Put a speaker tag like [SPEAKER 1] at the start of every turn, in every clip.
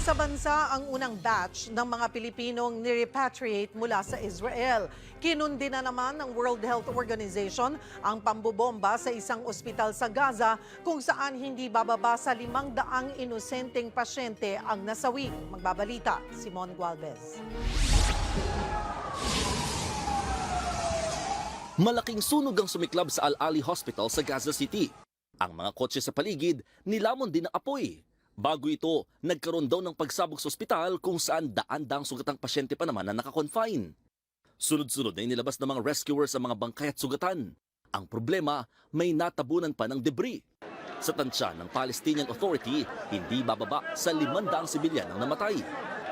[SPEAKER 1] Nasa bansa ang unang batch ng mga Pilipinong nirepatriate mula sa Israel. Kinundi na naman ng World Health Organization ang pambobomba sa isang ospital sa Gaza kung saan hindi bababa sa limang daang inosenteng pasyente ang nasawi. Magbabalita, Simon Gualvez.
[SPEAKER 2] Malaking sunog ang sumiklab sa Al-Ali Hospital sa Gaza City. Ang mga kotse sa paligid nilamon din ng apoy. Bago ito, nagkaroon daw ng pagsabog sa ospital kung saan daan-daang sugatang pasyente pa naman na nakakonfine. Sunod-sunod na inilabas ng mga rescuers ang mga bangkay at sugatan. Ang problema, may natabunan pa ng debris. Sa tansya ng Palestinian Authority, hindi bababa sa 500 sibilyan ang namatay.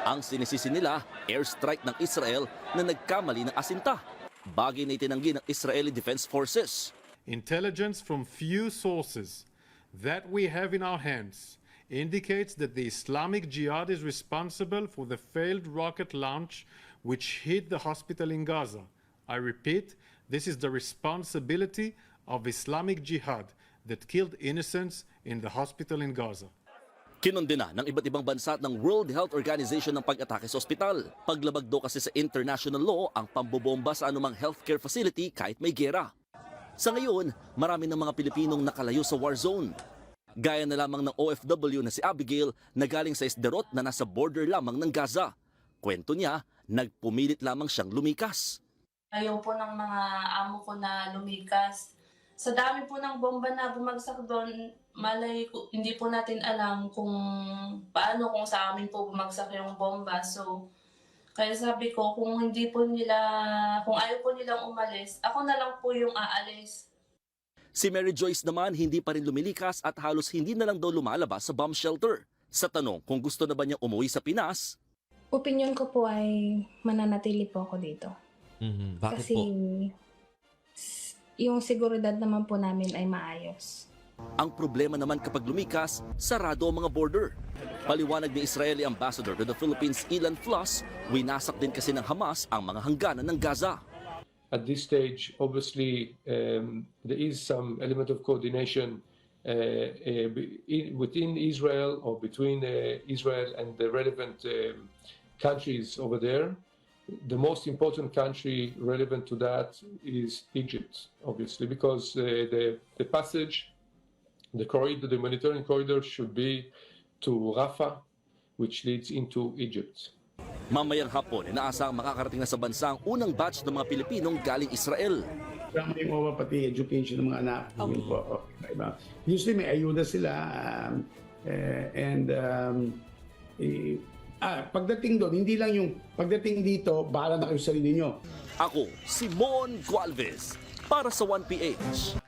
[SPEAKER 2] Ang sinisisi nila, airstrike ng Israel na nagkamali ng asinta. Bagay na itinanggi ng Israeli Defense Forces.
[SPEAKER 3] Intelligence from few sources that we have in our hands indicates that the Islamic Jihad is responsible for the failed rocket launch which hit the hospital in Gaza. I repeat, this is the responsibility of Islamic Jihad that killed innocents in the hospital in Gaza.
[SPEAKER 2] Kinondena ng iba't ibang bansa at ng World Health Organization ng pag-atake sa ospital. Paglabag daw kasi sa international law ang pambobomba sa anumang healthcare facility kahit may gera. Sa ngayon, marami ng mga Pilipinong nakalayo sa war zone. Gaya na lamang ng OFW na si Abigail na galing sa Esderot na nasa border lamang ng Gaza. Kwento niya, nagpumilit lamang siyang lumikas.
[SPEAKER 4] Ayaw po ng mga amo ko na lumikas. Sa dami po ng bomba na bumagsak doon, malay hindi po natin alam kung paano kung sa amin po bumagsak yung bomba. So, kaya sabi ko, kung hindi po nila, kung ayaw po nilang umalis, ako na lang po yung aalis.
[SPEAKER 2] Si Mary Joyce naman hindi pa rin lumilikas at halos hindi na lang daw lumalabas sa bomb shelter. Sa tanong kung gusto na ba niya umuwi sa Pinas,
[SPEAKER 5] Opinion ko po ay mananatili po ako dito.
[SPEAKER 6] Mhm. Bakit
[SPEAKER 5] Kasi
[SPEAKER 6] po?
[SPEAKER 5] s- yung seguridad naman po namin ay maayos.
[SPEAKER 2] Ang problema naman kapag lumikas, sarado ang mga border. Paliwanag ni Israeli Ambassador to the Philippines Ilan Floss, winasak din kasi ng Hamas ang mga hangganan ng Gaza.
[SPEAKER 7] At this stage, obviously, um, there is some element of coordination uh, uh, in, within Israel or between uh, Israel and the relevant um, countries over there. The most important country relevant to that is Egypt, obviously, because uh, the, the passage, the corridor, the Mediterranean corridor should be to Rafah, which leads into Egypt.
[SPEAKER 2] Mamayang hapon, inaasang makakarating na sa bansa ang unang batch ng mga Pilipinong galing Israel.
[SPEAKER 8] Family mo ba pati education ng mga anak. Yun po. Okay, diba? Usually may ayuda sila. Um, eh, and um, eh, ah, pagdating doon, hindi lang yung pagdating dito, bahala na kayo sa sarili nyo.
[SPEAKER 2] Ako, Simon Gualvez, para sa 1PH.